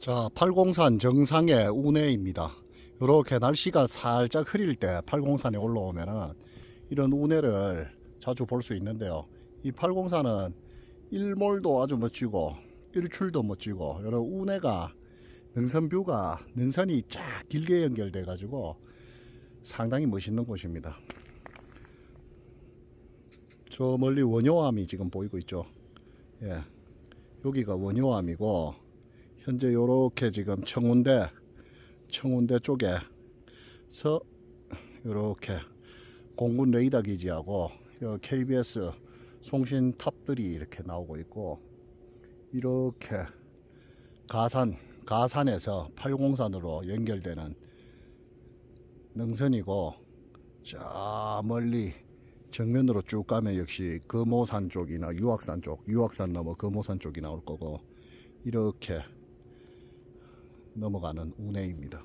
자, 팔공산 정상의 운해입니다. 이렇게 날씨가 살짝 흐릴 때 팔공산에 올라오면은 이런 운해를 자주 볼 수 있는데요. 이 팔공산은 일몰도 아주 멋지고 일출도 멋지고 이런 운해가 능선뷰가 능선이 쫙 길게 연결돼 가지고 상당히 멋있는 곳입니다. 저 멀리 원효암이 지금 보이고 있죠. 예. 여기가 원효암이고 현재 요렇게 지금 청운대 청운대 쪽에서 요렇게 공군 레이더 기지하고 요 KBS 송신 탑들이 이렇게 나오고 있고 이렇게 가산 가산에서 팔공산으로 연결되는 능선이고 저 멀리 정면으로 쭉 가면 역시 금오산 쪽이나 유악산 쪽 유악산 넘어 금오산 쪽이 나올 거고 이렇게 넘어가는 운해입니다.